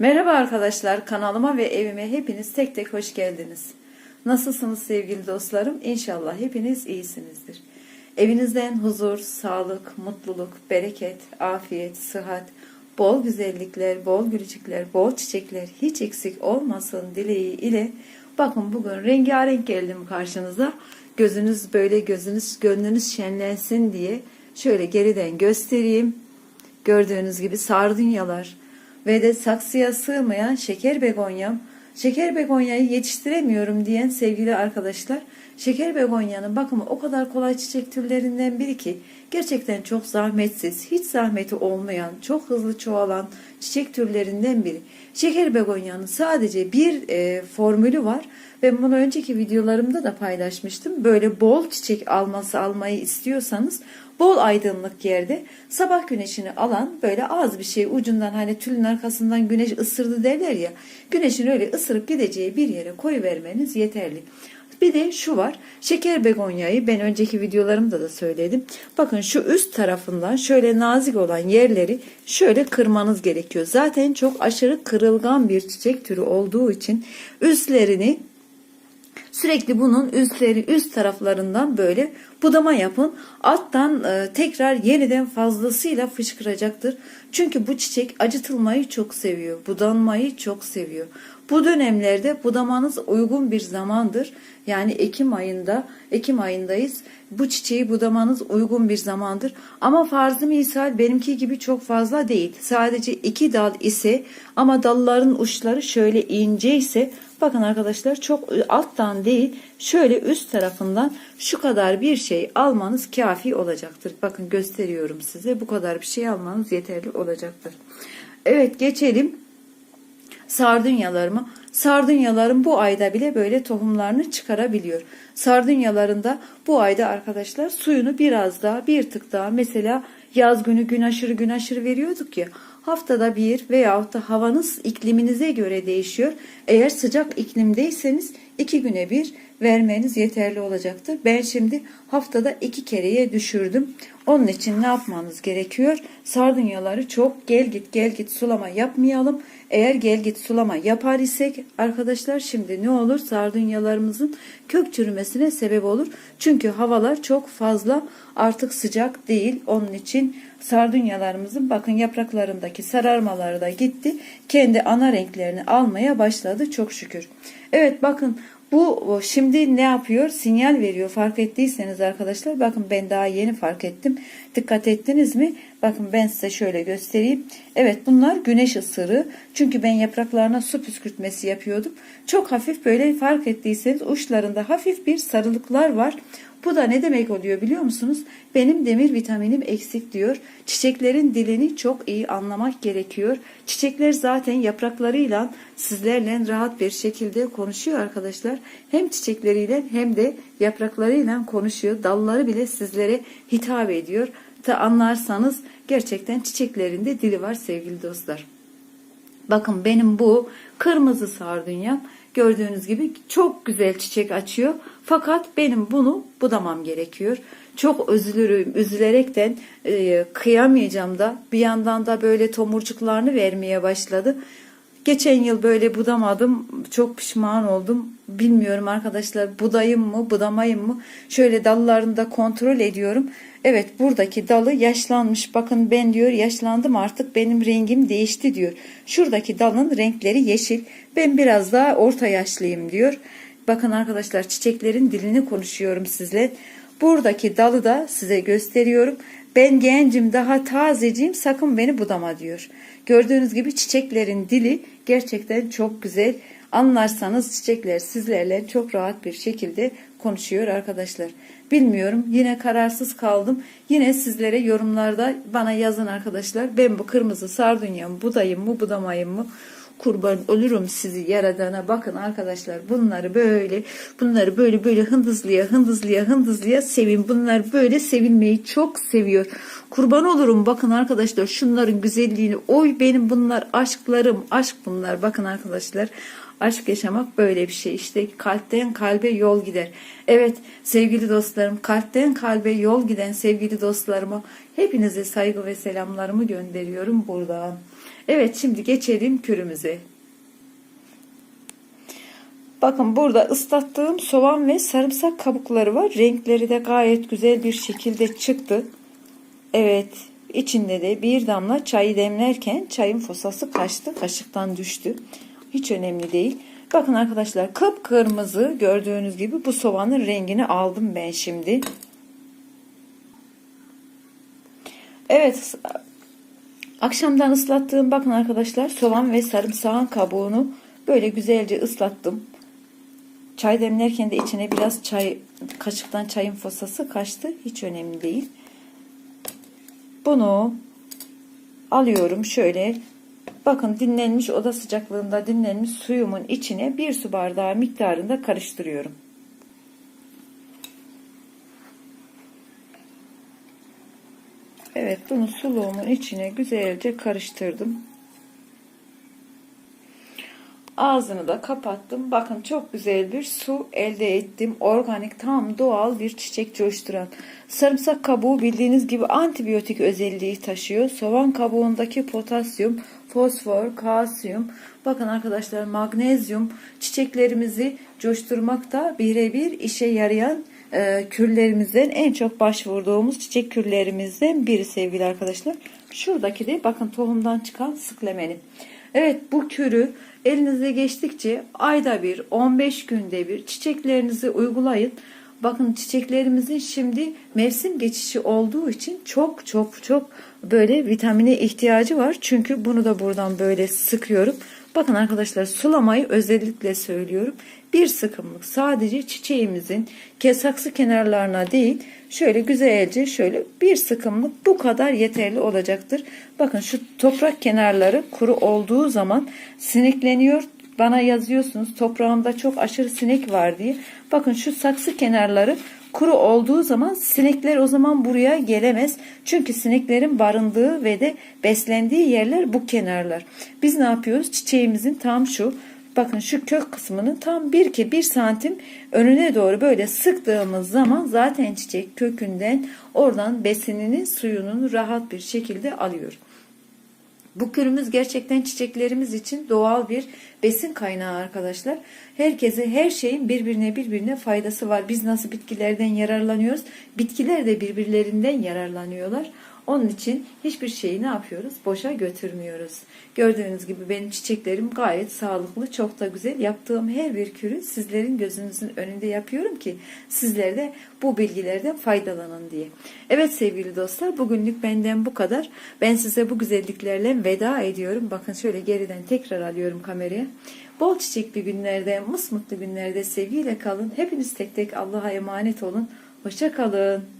Merhaba arkadaşlar, kanalıma ve evime hepiniz tek tek hoş geldiniz. Nasılsınız sevgili dostlarım? İnşallah hepiniz iyisinizdir. Evinizden huzur, sağlık, mutluluk, bereket, afiyet, sıhhat, bol güzellikler, bol gülücükler, bol çiçekler hiç eksik olmasın dileği ile bakın bugün rengarenk geldim karşınıza. Gözünüz böyle gözünüz, gönlünüz şenlensin diye şöyle geriden göstereyim. Gördüğünüz gibi sardunyalar ve de saksıya sığmayan şeker begonyam. Şeker begonyayı yetiştiremiyorum diyen sevgili arkadaşlar. Şeker begonyanın bakımı o kadar kolay çiçek türlerinden biri ki gerçekten çok zahmetsiz, hiç zahmeti olmayan, çok hızlı çoğalan çiçek türlerinden biri. Şeker begonyanın sadece bir e, formülü var ve bunu önceki videolarımda da paylaşmıştım. Böyle bol çiçek alması almayı istiyorsanız bol aydınlık yerde sabah güneşini alan böyle az bir şey ucundan hani tülün arkasından güneş ısırdı derler ya güneşin öyle ısırıp gideceği bir yere koyu vermeniz yeterli. Bir de şu var. Şeker begonyayı ben önceki videolarımda da söyledim. Bakın şu üst tarafından şöyle nazik olan yerleri şöyle kırmanız gerekiyor. Zaten çok aşırı kırılgan bir çiçek türü olduğu için üstlerini Sürekli bunun üstleri üst taraflarından böyle budama yapın. Alttan e, tekrar yeniden fazlasıyla fışkıracaktır. Çünkü bu çiçek acıtılmayı çok seviyor. Budanmayı çok seviyor. Bu dönemlerde budamanız uygun bir zamandır. Yani Ekim ayında, Ekim ayındayız. Bu çiçeği budamanız uygun bir zamandır. Ama farzı misal benimki gibi çok fazla değil. Sadece iki dal ise ama dalların uçları şöyle ince ise Bakın arkadaşlar çok alttan değil şöyle üst tarafından şu kadar bir şey almanız kafi olacaktır. Bakın gösteriyorum size bu kadar bir şey almanız yeterli olacaktır. Evet geçelim sardunyalarıma. Sardunyaların bu ayda bile böyle tohumlarını çıkarabiliyor. Sardunyalarında bu ayda arkadaşlar suyunu biraz daha bir tık daha mesela yaz günü gün aşırı gün aşırı veriyorduk ya haftada bir veyahut da havanız ikliminize göre değişiyor. Eğer sıcak iklimdeyseniz iki güne bir vermeniz yeterli olacaktır. Ben şimdi haftada iki kereye düşürdüm. Onun için ne yapmanız gerekiyor? Sardunyaları çok gel git gel git sulama yapmayalım. Eğer gel git sulama yapar isek arkadaşlar şimdi ne olur? Sardunyalarımızın kök çürümesine sebep olur. Çünkü havalar çok fazla artık sıcak değil. Onun için sardunyalarımızın bakın yapraklarındaki sararmaları da gitti. Kendi ana renklerini almaya başladı çok şükür. Evet bakın bu şimdi ne yapıyor? Sinyal veriyor. Fark ettiyseniz arkadaşlar bakın ben daha yeni fark ettim. Dikkat ettiniz mi? Bakın ben size şöyle göstereyim. Evet bunlar güneş ısırı. Çünkü ben yapraklarına su püskürtmesi yapıyordum. Çok hafif böyle fark ettiyseniz uçlarında hafif bir sarılıklar var. Bu da ne demek oluyor biliyor musunuz? Benim demir vitaminim eksik diyor. Çiçeklerin dilini çok iyi anlamak gerekiyor. Çiçekler zaten yapraklarıyla sizlerle rahat bir şekilde konuşuyor arkadaşlar. Hem çiçekleriyle hem de yapraklarıyla konuşuyor. Dalları bile sizlere hitap ediyor. Da anlarsanız gerçekten çiçeklerinde dili var sevgili dostlar. Bakın benim bu kırmızı sardunyam gördüğünüz gibi çok güzel çiçek açıyor. Fakat benim bunu budamam gerekiyor. Çok üzülürüm, üzülerekten e, kıyamayacağım da bir yandan da böyle tomurcuklarını vermeye başladı. Geçen yıl böyle budamadım. Çok pişman oldum. Bilmiyorum arkadaşlar budayım mı budamayım mı? Şöyle dallarında kontrol ediyorum. Evet buradaki dalı yaşlanmış. Bakın ben diyor yaşlandım artık benim rengim değişti diyor. Şuradaki dalın renkleri yeşil. Ben biraz daha orta yaşlıyım diyor. Bakın arkadaşlar çiçeklerin dilini konuşuyorum sizle. Buradaki dalı da size gösteriyorum. Ben gencim daha tazeciyim sakın beni budama diyor. Gördüğünüz gibi çiçeklerin dili gerçekten çok güzel. Anlarsanız çiçekler sizlerle çok rahat bir şekilde konuşuyor arkadaşlar. Bilmiyorum yine kararsız kaldım. Yine sizlere yorumlarda bana yazın arkadaşlar. Ben bu kırmızı sardunyam budayım mı budamayım mı? Kurban olurum sizi yaradana. Bakın arkadaşlar bunları böyle bunları böyle böyle hındızlıya hındızlıya hındızlıya sevin. Bunlar böyle sevilmeyi çok seviyor. Kurban olurum. Bakın arkadaşlar şunların güzelliğini. Oy benim bunlar aşklarım. Aşk bunlar. Bakın arkadaşlar Aşk yaşamak böyle bir şey. İşte kalpten kalbe yol gider. Evet sevgili dostlarım kalpten kalbe yol giden sevgili dostlarıma hepinize saygı ve selamlarımı gönderiyorum buradan. Evet şimdi geçelim kürümüze. Bakın burada ıslattığım soğan ve sarımsak kabukları var. Renkleri de gayet güzel bir şekilde çıktı. Evet içinde de bir damla çayı demlerken çayın fosası kaçtı. Kaşıktan düştü. Hiç önemli değil. Bakın arkadaşlar kıpkırmızı gördüğünüz gibi bu soğanın rengini aldım ben şimdi. Evet akşamdan ıslattığım bakın arkadaşlar soğan ve sarımsağın kabuğunu böyle güzelce ıslattım. Çay demlerken de içine biraz çay kaşıktan çayın fosası kaçtı. Hiç önemli değil. Bunu alıyorum şöyle. Bakın dinlenmiş oda sıcaklığında dinlenmiş suyumun içine bir su bardağı miktarında karıştırıyorum. Evet bunu suluğumun içine güzelce karıştırdım. Ağzını da kapattım. Bakın çok güzel bir su elde ettim. Organik tam doğal bir çiçek coşturan. Sarımsak kabuğu bildiğiniz gibi antibiyotik özelliği taşıyor. Soğan kabuğundaki potasyum, fosfor, kalsiyum. Bakın arkadaşlar magnezyum çiçeklerimizi coşturmakta birebir işe yarayan e, kürlerimizden en çok başvurduğumuz çiçek kürlerimizden biri sevgili arkadaşlar. Şuradaki de bakın tohumdan çıkan sıklemeni. Evet bu kürü elinize geçtikçe ayda bir 15 günde bir çiçeklerinizi uygulayın. Bakın çiçeklerimizin şimdi mevsim geçişi olduğu için çok çok çok böyle vitamine ihtiyacı var. Çünkü bunu da buradan böyle sıkıyorum. Bakın arkadaşlar sulamayı özellikle söylüyorum. Bir sıkımlık sadece çiçeğimizin saksı kenarlarına değil şöyle güzelce şöyle bir sıkımlık bu kadar yeterli olacaktır. Bakın şu toprak kenarları kuru olduğu zaman sinekleniyor. Bana yazıyorsunuz toprağımda çok aşırı sinek var diye. Bakın şu saksı kenarları kuru olduğu zaman sinekler o zaman buraya gelemez. Çünkü sineklerin barındığı ve de beslendiği yerler bu kenarlar. Biz ne yapıyoruz? Çiçeğimizin tam şu bakın şu kök kısmının tam bir ki bir santim önüne doğru böyle sıktığımız zaman zaten çiçek kökünden oradan besinini suyunun rahat bir şekilde alıyor. Bu kürümüz gerçekten çiçeklerimiz için doğal bir besin kaynağı arkadaşlar. Herkese her şeyin birbirine birbirine faydası var. Biz nasıl bitkilerden yararlanıyoruz? Bitkiler de birbirlerinden yararlanıyorlar. Onun için hiçbir şeyi ne yapıyoruz? Boşa götürmüyoruz. Gördüğünüz gibi benim çiçeklerim gayet sağlıklı, çok da güzel. Yaptığım her bir kürü sizlerin gözünüzün önünde yapıyorum ki sizler de bu bilgilerden faydalanın diye. Evet sevgili dostlar bugünlük benden bu kadar. Ben size bu güzelliklerle veda ediyorum. Bakın şöyle geriden tekrar alıyorum kameraya. Bol çiçekli günlerde, mısmutlu günlerde sevgiyle kalın. Hepiniz tek tek Allah'a emanet olun. Hoşça kalın.